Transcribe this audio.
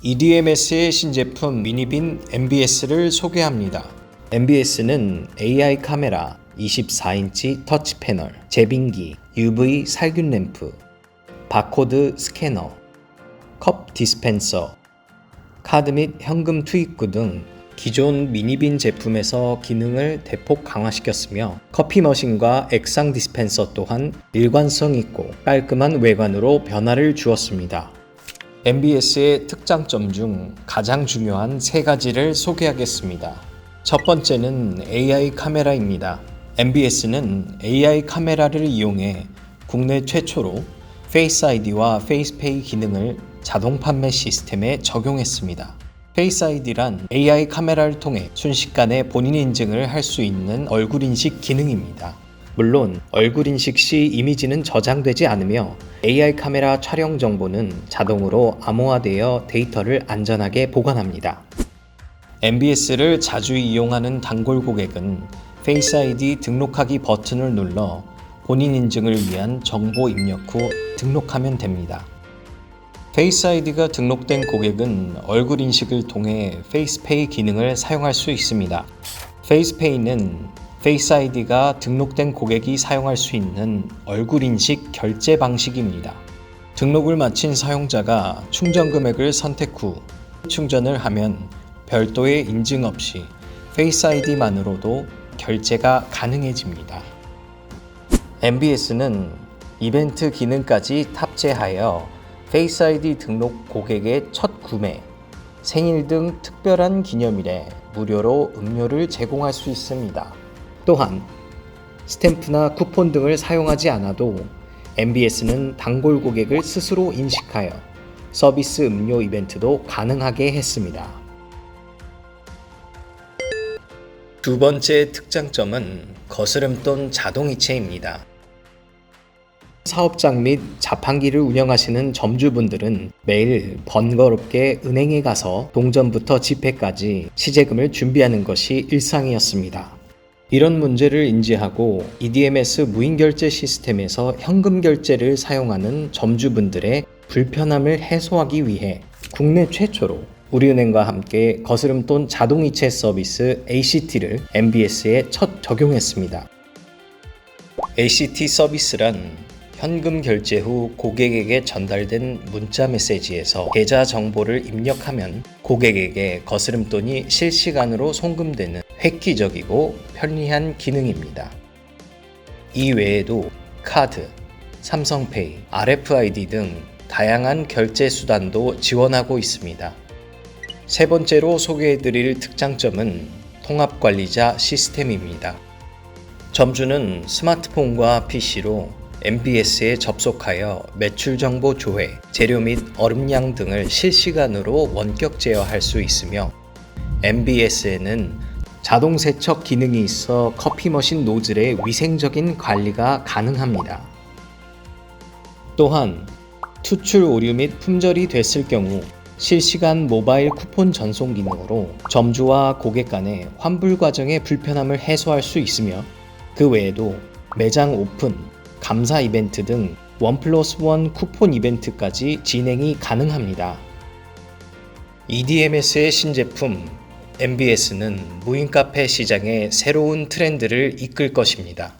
EDMS의 신제품 미니빈 MBS를 소개합니다. MBS는 AI 카메라, 24인치 터치 패널, 제빙기, UV 살균 램프, 바코드 스캐너, 컵 디스펜서, 카드 및 현금 투입구 등 기존 미니빈 제품에서 기능을 대폭 강화시켰으며 커피 머신과 액상 디스펜서 또한 일관성 있고 깔끔한 외관으로 변화를 주었습니다. MBS의 특장점 중 가장 중요한 세 가지를 소개하겠습니다. 첫 번째는 AI 카메라입니다. MBS는 AI 카메라를 이용해 국내 최초로 페이스 아이디와 페이스페이 기능을 자동 판매 시스템에 적용했습니다. 페이스 아이디란 AI 카메라를 통해 순식간에 본인 인증을 할 수 있는 얼굴 인식 기능입니다. 물론 얼굴 인식 시 이미지는 저장되지 않으며 AI 카메라 촬영 정보는 자동으로 암호화되어 데이터를 안전하게 보관합니다. MBS를 자주 이용하는 단골 고객은 페이스 아이디 등록하기 버튼을 눌러 본인 인증을 위한 정보 입력 후 등록하면 됩니다. 페이스 아이디가 등록된 고객은 얼굴 인식을 통해 페이스페이 기능을 사용할 수 있습니다. 페이스페이는 페이스 아이디가 등록된 고객이 사용할 수 있는 얼굴 인식 결제 방식입니다. 등록을 마친 사용자가 충전 금액을 선택 후 충전을 하면 별도의 인증 없이 페이스 아이디만으로도 결제가 가능해집니다. MBS는 이벤트 기능까지 탑재하여 페이스 아이디 등록 고객의 첫 구매, 생일 등 특별한 기념일에 무료로 음료를 제공할 수 있습니다. 또한 스탬프나 쿠폰 등을 사용하지 않아도 MBS는 단골 고객을 스스로 인식하여 서비스 음료 이벤트도 가능하게 했습니다. 두 번째 특장점은 거스름돈 자동이체입니다. 사업장 및 자판기를 운영하시는 점주분들은 매일 번거롭게 은행에 가서 동전부터 지폐까지 시제금을 준비하는 것이 일상이었습니다. 이런 문제를 인지하고 EDMS 무인결제 시스템에서 현금 결제를 사용하는 점주분들의 불편함을 해소하기 위해 국내 최초로 우리은행과 함께 거스름돈 자동이체 서비스 ACT를 MBS에 첫 적용했습니다. ACT 서비스란 현금 결제 후 고객에게 전달된 문자 메시지에서 계좌 정보를 입력하면 고객에게 거스름돈이 실시간으로 송금되는 획기적이고 편리한 기능입니다. 이 외에도 카드, 삼성페이, RFID 등 다양한 결제 수단도 지원하고 있습니다. 세 번째로 소개해드릴 특장점은 통합관리자 시스템입니다. 점주는 스마트폰과 PC로 MBS에 접속하여 매출 정보 조회, 재료 및 얼음량 등을 실시간으로 원격 제어할 수 있으며 MBS에는 자동 세척 기능이 있어 커피 머신 노즐의 위생적인 관리가 가능합니다. 또한 투출 오류 및 품절이 됐을 경우 실시간 모바일 쿠폰 전송 기능으로 점주와 고객 간의 환불 과정의 불편함을 해소할 수 있으며 그 외에도 매장 오픈, 감사 이벤트 등 원 플러스 원 쿠폰 이벤트까지 진행이 가능합니다. EDMS의 신제품 MBS는 무인 카페 시장의 새로운 트렌드를 이끌 것입니다.